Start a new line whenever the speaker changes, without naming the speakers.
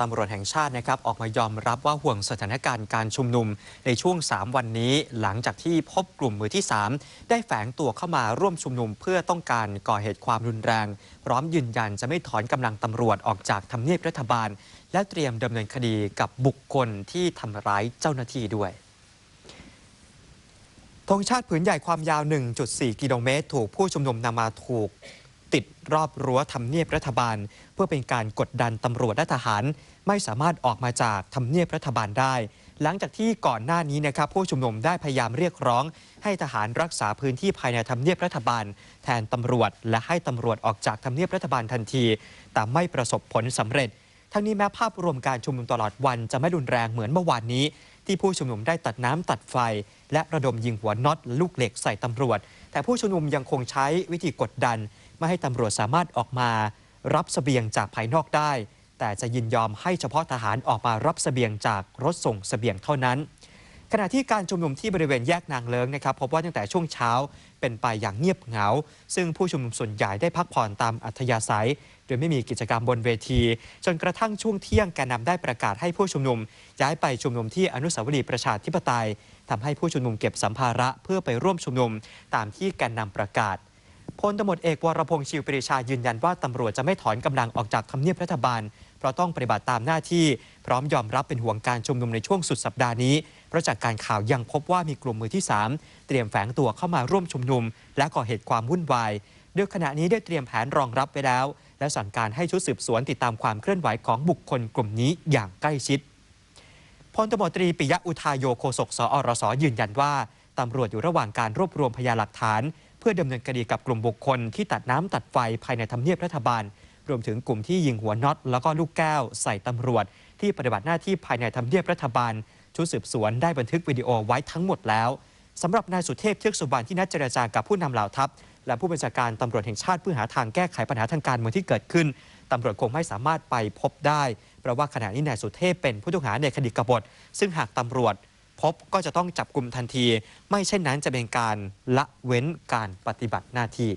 ตำรวจแห่งชาตินะครับออกมายอมรับว่าห่วงสถานการณ์การชุมนุมในช่วง 3 วันนี้ หลังจากที่พบกลุ่มมือที่ 3 ได้แฝงตัวเข้ามาร่วมชุมนุมเพื่อต้องการก่อเหตุความรุนแรง พร้อมยืนยันจะไม่ถอนกำลังตำรวจออกจากทำเนียบรัฐบาล และเตรียมดำเนินคดีกับบุคคลที่ทำร้ายเจ้าหน้าที่ด้วยธงชาติผืนใหญ่ความยาว 1.4 กิโลเมตร ถูกผู้ชุมนุมนำมาถูก ติดรอบรั้วทำเนียบรัฐบาล เพื่อเป็นการกดดันตำรวจและทหาร ไม่สามารถออกมาจากทำเนียบรัฐบาลได้ หลังจากที่ก่อนหน้านี้นะครับผู้ชุมนุมได้พยายามเรียกร้อง ให้ทหารรักษาพื้นที่ภายในทำเนียบรัฐบาล แทนตำรวจ และให้ตำรวจออกจากทำเนียบรัฐบาลทันที แต่ไม่ประสบผลสำเร็จ ทั้งนี้แม้ภาพรวมการชุมนุมตลอดวันจะไม่รุนแรงเหมือนเมื่อวานนี้ ที่ผู้ชุมนุมได้ตัดน้ำตัดไฟ และระดมยิงหัวน็อตละลูกเหล็กใส่ตำรวจ แต่ผู้ชุมนุมยังคงใช้วิธีกดดัน ไม่ให้ตำรวจสามารถออกมา รับเสบียงจากภายนอกได้ แต่จะยินยอมให้เฉพาะทหารออกมารับเสบียงจากรถส่งเสบียงเท่านั้น ขณะที่การชุมนุมที่บริเวณแยกนางเลิ้งนะครับพบว่าตั้งแต่ช่วงเช้าเป็นไปอย่างเงียบเหงา ซึ่งผู้ชุมนุมส่วนใหญ่ได้พักผ่อนตามอัธยาศัย โดยไม่มีกิจกรรมบนเวที จนกระทั่งช่วงเที่ยงแกนนำได้ประกาศให้ผู้ชุมนุม ย้ายไปชุมนุมที่อนุสาวรีย์ประชาธิปไตยทำให้ผู้ชุมนุมเก็บสัมภาระเพื่อไปร่วมชุมนุมตามที่แกนนำประกาศพลตำรวจเอกวรพงษ์ชิวปรีชายืนยันว่าตำรวจจะไม่ถอนกำลังออกจากทำเนียบรัฐบาล เพราะต้องปฏิบัติตามหน้าที่ พร้อมยอมรับเป็นห่วงการชุมนุมในช่วงสุดสัปดาห์นี้ ราะจากการข่าวยังพบว่ามีกลุ่มมือที่ 3 เตรียมแฝงตัวเข้ามาร่วมชุมนุม และก่อเหตุความวุ่นวายโดยขณะนี้ได้เตรียมแผนรองรับไว้แล้ว และสั่งการให้ชุดสืบสวนติดตามความเคลื่อนไหวของบุคคลกลุ่มนี้อย่างใกล้ชิดพลตำรวจตรีปิยะอุทายโยโคศกสอรสยืนยันว่าตำรวจอยู่ระหว่างการรวบรวมพยานหลักฐาน เพื่อดำเนินคดีกับกลุ่มบุคคลที่ตัดน้ำตัดไฟภายในทำเนียบรัฐบาล รวมถึงกลุ่มที่ยิงหัวน็อตแล้วก็ลูกแก้ว ใส่ตำรวจ ที่ปฏิบัติหน้าที่ภายในทำเนียบรัฐบาล ชุดสืบสวนได้บันทึกวิดีโอไว้ทั้งหมดแล้วสำหรับนายสุเทพเทือกสุบรรณที่นัดเจรจากับผู้นำเหล่าทัพ และผู้บัญชาการตำรวจแห่งชาติเพื่อหาทางแก้ไขปัญหาทางการเมืองที่เกิดขึ้นตำรวจคงไม่สามารถไปพบได้ เพราะว่าขณะนี้นายสุเทพเป็นผู้ต้องหาในคดีกบฏ ซึ่งหากตำรวจพบก็จะต้องจับกลุ่มทันที ไม่เช่นนั้นจะเป็นการละเว้นการปฏิบัติหน้าที่